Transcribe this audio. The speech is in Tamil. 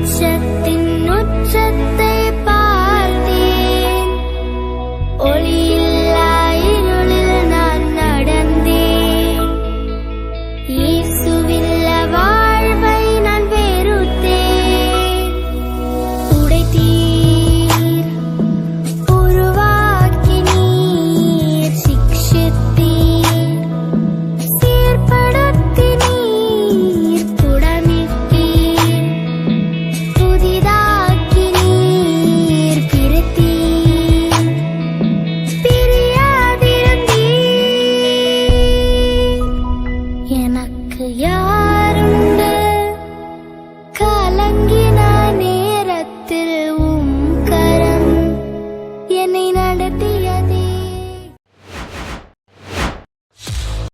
உச்சத்தின் உச்சத்தை பார்த்தேன். ஒளி Yeah.